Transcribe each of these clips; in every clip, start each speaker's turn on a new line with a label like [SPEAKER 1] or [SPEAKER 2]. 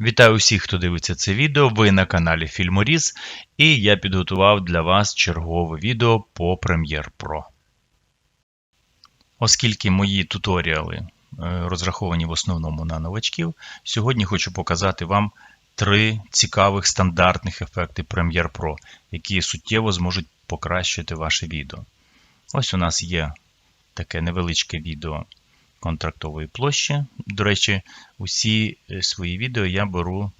[SPEAKER 1] Вітаю усіх, хто дивиться це відео. Ви на каналі Фільморіз, і я підготував для вас чергове відео по Premiere Pro. Оскільки мої туторіали е, розраховані в основному на новачків, сьогодні хочу показати вам три цікавих стандартних ефекти Premiere Pro, які суттєво зможуть покращити ваше відео. Ось у нас є таке невеличке відео контрактової площі. До речі, усі е, свої відео я беру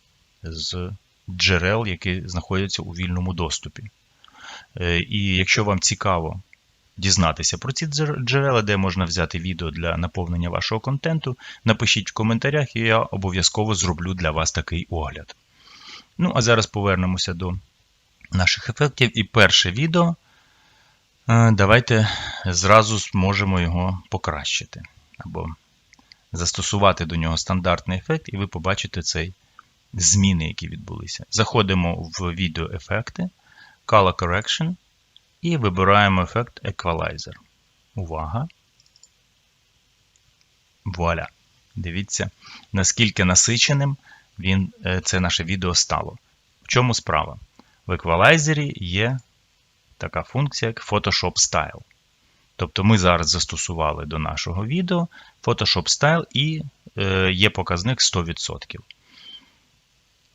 [SPEAKER 1] з джерел, які знаходяться у вільному доступі. Е, І якщо вам цікаво дізнатися про ці джерела, де можна взяти відео для наповнення вашого контенту, напишіть в коментарях, і я обов'язково зроблю для вас такий огляд. Ну, а зараз повернемося до наших ефектів. І перше відео. Е, Давайте зразу зможемо його покращити або застосувати до нього стандартний ефект, і ви побачите цей зміни, які відбулися. Заходимо в відеоефекти, Color Correction і вибираємо ефект Equalizer. Увага! Вуаля! Дивіться, наскільки насиченим він, е, це наше відео стало. В чому справа? В еквалайзері є така функція, як Photoshop Style. Тобто ми зараз застосували до нашого відео Photoshop Style і е, є показник 100%.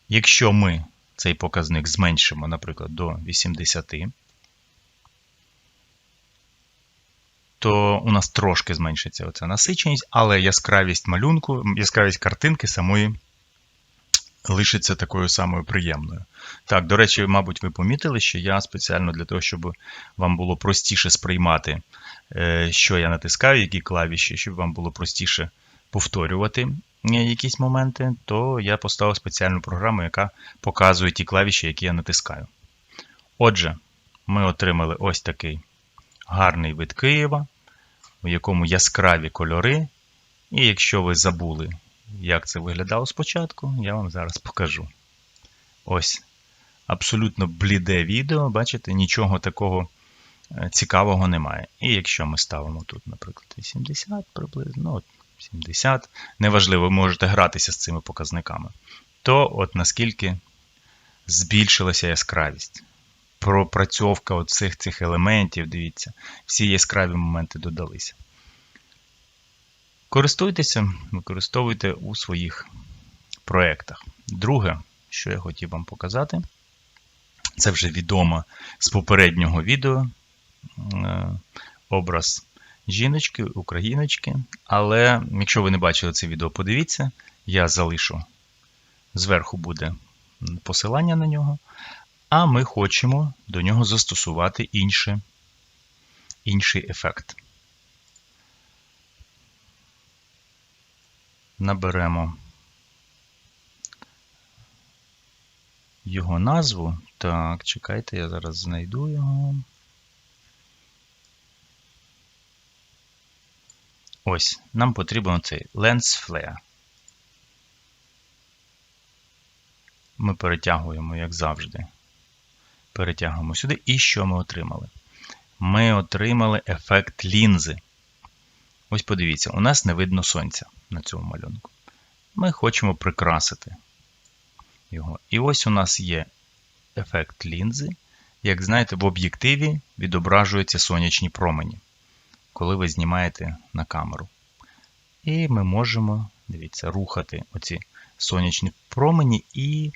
[SPEAKER 1] Якщо ми цей показник зменшимо, наприклад, до 80, то у нас трошки зменшиться оця насиченість, але яскравість малюнку, яскравість картинки самої лишиться такою самою приємною. Так, до речі, мабуть, ви помітили, що я спеціально для того, щоб вам було простіше сприймати, що я натискаю, які клавіші, щоб вам було простіше повторювати е, якісь моменти, то я поставив спеціальну програму, яка показує ті клавіші, які я натискаю. Отже, ми отримали ось такий гарний вид Києва, у якому яскраві кольори. І якщо ви забули, як це виглядало спочатку, я вам зараз покажу. Ось абсолютно бліде відео, бачите, нічого такого е, цікавого немає. І якщо ми ставимо тут, наприклад, 80 приблизно, ну, от 70, неважливо, ви можете гратися з цими показниками, то от наскільки збільшилася яскравість. Пропрацьовка оцих цих елементів, дивіться, всі яскраві моменти додалися. Користуйтеся, використовуйте у своїх проєктах. Друге, що я хотів вам показати, це вже відомо з попереднього відео е, образ жіночки, україночки. Але якщо ви не бачили це відео, подивіться, я залишу зверху буде посилання на нього. А ми хочемо до нього застосувати інше, інший ефект. Наберемо його назву. Так, чекайте, я зараз знайду його. Ось, нам потрібен цей Lens Flare. Ми перетягуємо, як завжди. Перетягуємо сюди. І що ми отримали? Ми отримали ефект лінзи. Ось подивіться, у нас не видно сонця на цьому малюнку. Ми хочемо прикрасити його. І ось у нас є ефект лінзи. Як знаєте, в об'єктиві відображуються сонячні промені, коли ви знімаєте на камеру. І ми можемо, дивіться, рухати оці сонячні промені і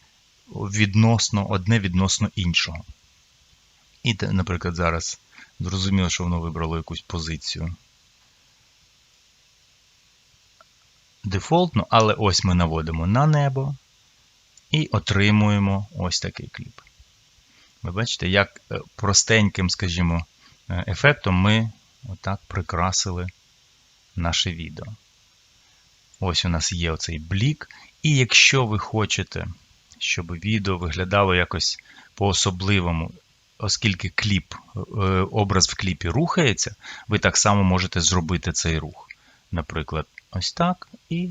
[SPEAKER 1] відносно, одне відносно іншого. І, наприклад, зараз зрозуміло, що воно вибрало якусь позицію. Дефолтну, але ось ми наводимо на небо і отримуємо ось такий кліп. Ви бачите, як е, простеньким, скажімо, е, ефектом ми отак прикрасили наше відео. Ось у нас є оцей блік. І якщо ви хочете, щоб відео виглядало якось по-особливому, оскільки кліп, е, образ в кліпі рухається, ви так само можете зробити цей рух. Наприклад, ось так. І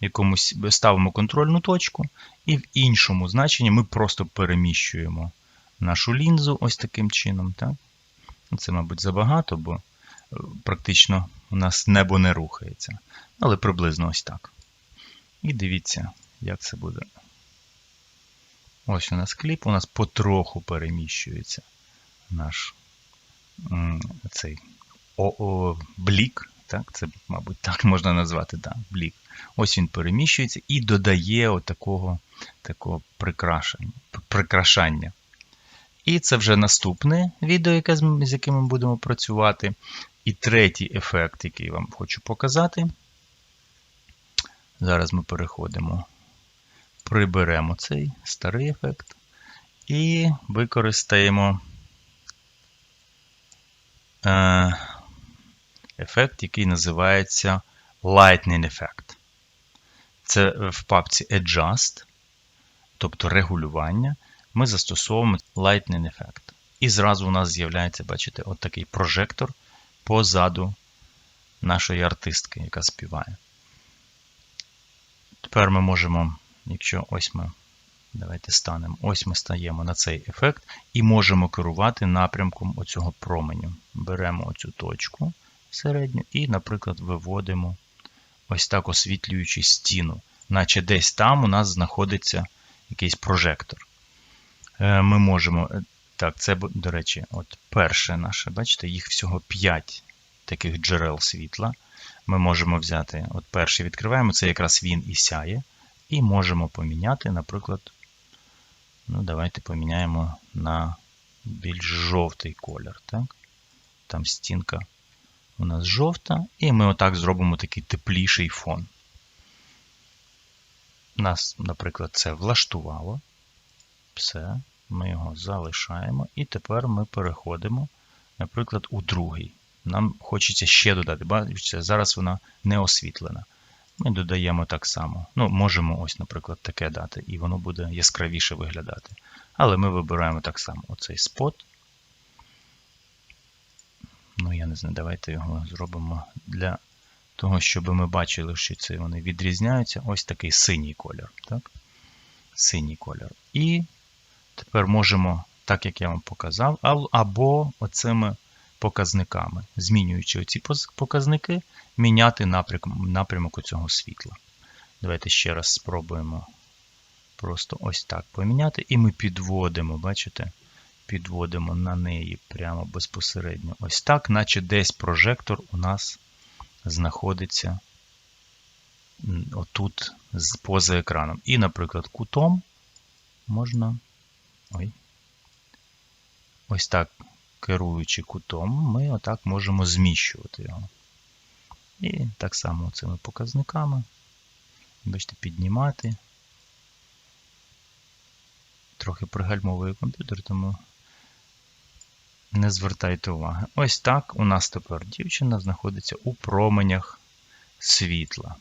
[SPEAKER 1] якомусь ставимо контрольну точку, і в іншому значенні ми просто переміщуємо нашу лінзу ось таким чином. Так? Це, мабуть, забагато, бо е, практично у нас небо не рухається. Але приблизно ось так. І дивіться, як це буде. Ось у нас кліп, у нас потроху переміщується наш цей о, о, блік. Так, це, мабуть, так можна назвати, да, блік. Ось він переміщується і додає отакого такого прикрашення. прикрашання. І це вже наступне відео, яке, з яким ми будемо працювати. І третій ефект, який вам хочу показати. Зараз ми переходимо, приберемо цей старий ефект і використаємо е, ефект, який називається Lightning Effect. Це в папці Adjust, тобто регулювання, ми застосовуємо Lightning Effect. І зразу у нас з'являється, бачите, от такий прожектор позаду нашої артистки, яка співає. Тепер ми можемо, якщо ось ми, давайте станемо, ось ми стаємо на цей ефект і можемо керувати напрямком оцього променю. Беремо оцю точку середню і, наприклад, виводимо ось так освітлюючи стіну, наче десь там у нас знаходиться якийсь прожектор. Е, Ми можемо. Так, це, до речі, от перше наше, бачите, їх всього 5 таких джерел світла. Ми можемо взяти, от перший відкриваємо, це якраз він і сяє. І можемо поміняти, наприклад, ну, давайте поміняємо на більш жовтий колір. Так? Там стінка у нас жовта, і ми отак зробимо такий тепліший фон. Нас, наприклад, це влаштувало. Все, ми його залишаємо. І тепер ми переходимо, наприклад, у другий. Нам хочеться ще додати. Бачите, зараз вона не освітлена. Ми додаємо так само. Ну, Можемо ось, наприклад, таке дати, і воно буде яскравіше виглядати. Але ми вибираємо так само оцей спот. Ну, я не знаю, давайте його зробимо для того, щоб ми бачили, що це вони відрізняються. Ось такий синій колір. Так? Синій колір. І тепер можемо, так як я вам показав, або оцими показниками, змінюючи ці показники, міняти напрямок цього світла. Давайте ще раз спробуємо просто ось так поміняти. І ми підводимо, бачите? Підводимо на неї прямо безпосередньо ось так, наче десь прожектор у нас знаходиться отут поза екраном. І, наприклад, кутом можна. Ой, ось так керуючи кутом, ми отак можемо зміщувати його. І так само цими показниками. Бачите, піднімати. Трохи пригальмовує комп'ютер, тому не звертайте уваги. Ось так у нас тепер дівчина знаходиться у променях світла.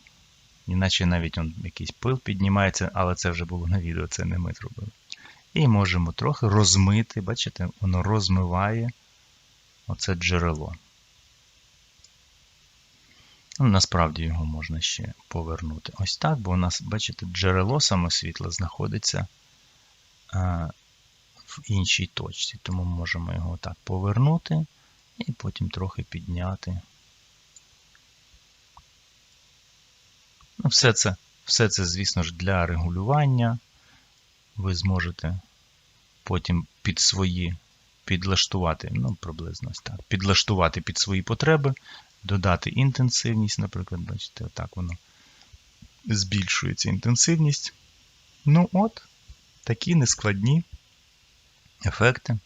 [SPEAKER 1] Іначе навіть он якийсь пил піднімається, але це вже було на відео, це не ми зробили. І можемо трохи розмити, бачите, воно розмиває оце джерело. Ну, Насправді його можна ще повернути. Ось так, бо у нас, бачите, джерело саме світла знаходиться а, в іншій точці. Тому можемо його так повернути і потім трохи підняти. Ну, Все це, все це, звісно ж, для регулювання. Ви зможете потім під свої підлаштувати, ну, приблизно так, підлаштувати під свої потреби, додати інтенсивність, наприклад, бачите, отак воно збільшується інтенсивність. Ну от, такі нескладні ефекти.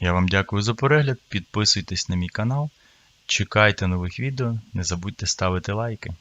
[SPEAKER 1] Я вам дякую за перегляд. Підписуйтесь на мій канал. Чекайте нових відео, не забудьте ставити лайки.